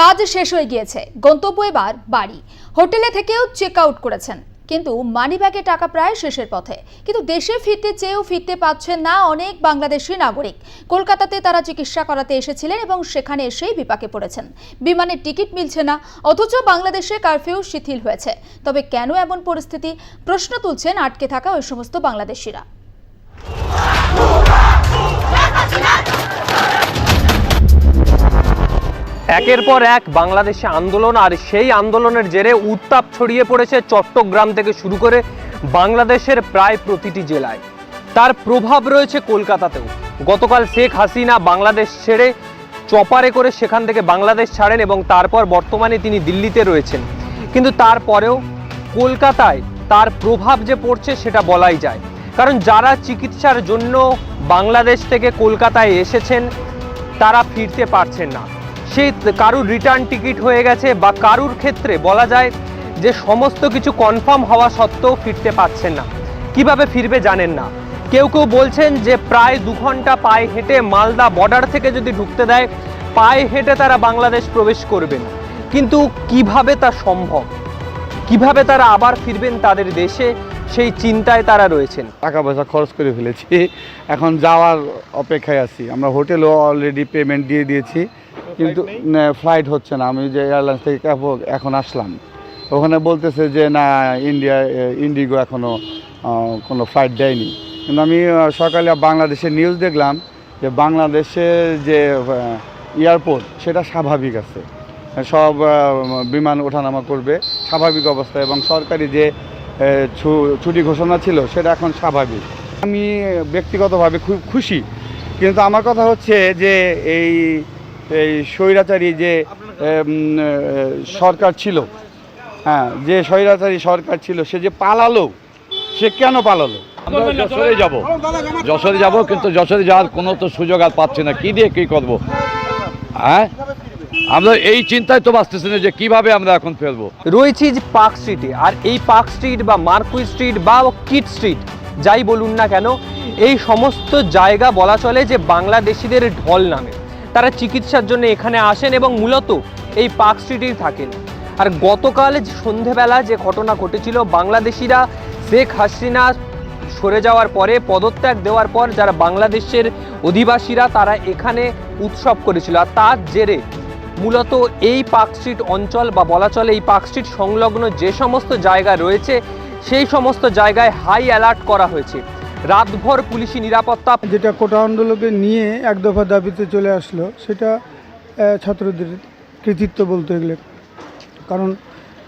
কাজ শেষ হয়ে গিয়েছে। গন্তব্য এবার বাড়ি। হোটেলে থেকেও চেক আউট করেছেন। কিন্তু মানিব্যাগে টাকা প্রায় শেষের পথে। কিন্তু দেশে ফিরতে চেয়েও ফিরতে পারছেন না অনেক বাংলাদেশি নাগরিক। কলকাতাতে তারা চিকিৎসা করাতে এসেছিলেন এবং সেখানে এসেই বিপাকে পড়েছেন। বিমানের টিকিট মিলছে না, অথচ বাংলাদেশে কারফিউ শিথিল হয়েছে। তবে কেন এমন পরিস্থিতি? প্রশ্ন তুলছেন আটকে থাকা ওই সমস্ত বাংলাদেশিরা। একের পর এক বাংলাদেশে আন্দোলন, আর সেই আন্দোলনের জেরে উত্তাপ ছড়িয়ে পড়েছে চট্টগ্রাম থেকে শুরু করে বাংলাদেশের প্রায় প্রতিটি জেলায়। তার প্রভাব রয়েছে কলকাতাতেও। গতকাল শেখ হাসিনা বাংলাদেশ ছেড়ে চপারে করে সেখান থেকে বাংলাদেশ ছাড়েন এবং তারপর বর্তমানে তিনি দিল্লিতে রয়েছেন। কিন্তু তারপরেও কলকাতায় তার প্রভাব যে পড়ছে সেটা বলাই যায়। কারণ যারা চিকিৎসার জন্য বাংলাদেশ থেকে কলকাতায় এসেছেন, তারা ফিরতে পারছেন না। সেই কারুর রিটার্ন টিকিট হয়ে গেছে বা কারুর ক্ষেত্রে বলা যায় যে সমস্ত কিছু কনফার্ম হওয়া সত্ত্বেও ফিরতে পারছেন না। কীভাবে ফিরবে জানেন না। কেউ কেউ বলছেন যে প্রায় দু ঘণ্টা পায়ে হেঁটে মালদা বর্ডার থেকে যদি ঢুকতে দেয়, পায়ে হেঁটে তারা বাংলাদেশ প্রবেশ করবেন কিন্তু কীভাবে তা সম্ভব? কীভাবে তারা আবার ফিরবেন তাদের দেশে? সেই চিন্তায় তারা রয়েছেন। টাকা পয়সা খরচ করে ফেলেছি। এখন যাওয়ার অপেক্ষায় আছি। আমরা হোটেলও অলরেডি পেমেন্ট দিয়ে দিয়েছি। কিন্তু ফ্লাইট হচ্ছে না। আমি যে এয়ারলাইন্স থেকে এখন আসলাম। ওখানে বলতেছে যে না ইন্ডিয়া ইন্ডিগো এখনও কোনো ফ্লাইট দেয়নি। কিন্তু আমি সকালে বাংলাদেশের নিউজ দেখলাম যে বাংলাদেশে যে এয়ারপোর্ট সেটা স্বাভাবিক আছে। সব বিমান ওঠানামা করবে স্বাভাবিক অবস্থা এবং সরকারি যে ছু- ছুটি ঘোষণা ছিল সেটা এখন স্বাভাবিক। আমি ব্যক্তিগতভাবে খুব খুশি। কিন্তু আমার কথা হচ্ছে যে এই এই স্বৈরাচারী যে সরকার ছিল হ্যাঁ যে স্বৈরাচারী সরকার ছিল, সে যে পালালো, সে কেন পালালো? যশোরে যাব। যশোরে যাব, কিন্তু যশোরে যাওয়ার কোনো তো সুযোগ আর পাচ্ছি না। কি দিয়ে কি করব? হ্যাঁ? আমরা এই চিন্তায় তো বাঁচতেছি না যে কীভাবে আমরা এখন ফেলব। রয়েছি যে পার্ক স্ট্রিটে, আর এই পার্ক স্ট্রিট বা মার্কুই স্ট্রিট বা কিট স্ট্রিট, যাই বলুন না কেন, এই সমস্ত জায়গা বলা চলে যে বাংলাদেশিদের ঢল নামে। তারা চিকিৎসার জন্য এখানে আসেন এবং মূলত এই পার্ক স্ট্রিটেই থাকেন। আর গতকাল সন্ধেবেলা যে ঘটনা ঘটেছিল, বাংলাদেশিরা শেখ হাসিনা সরে যাওয়ার পরে, পদত্যাগ দেওয়ার পর যারা বাংলাদেশের অধিবাসীরা তারা এখানে উৎসব করেছিল। আর তার জেরে মূলত এই পার্ক স্ট্রিট অঞ্চল বা বলা চলে এই পার্ক স্ট্রিট সংলগ্ন যে সমস্ত জায়গা রয়েছে, সেই সমস্ত জায়গায় হাই অ্যালার্ট করা হয়েছে। রাতভর পুলিশি নিরাপত্তা যেটা কোটা আন্দোলনকে নিয়ে এক দফা দাবিতে চলে আসলো সেটা ছাত্রদের কৃতিত্ব বলতে গেলে। কারণ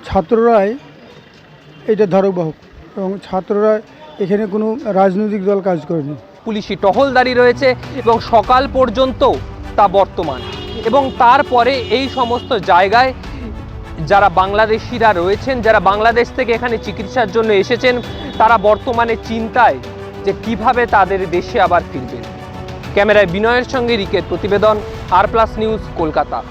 ছাত্ররাই এটা ধারকবাহক এবং ছাত্ররা এখানে কোনো রাজনৈতিক দল কাজ করেনি। পুলিশি টহলদারি রয়েছে এবং সকাল পর্যন্ত তা বর্তমান। এবং তারপরে এই সমস্ত জায়গায় যারা বাংলাদেশিরা রয়েছেন যারা বাংলাদেশ থেকে এখানে চিকিৎসার জন্য এসেছেন তারা বর্তমানে চিন্তায় যে কীভাবে তাদের দেশে আবার ফিরবেন। ক্যামেরায় বিনয়ের সঙ্গে রিকের প্রতিবেদন আর প্লাস নিউজ কলকাতা।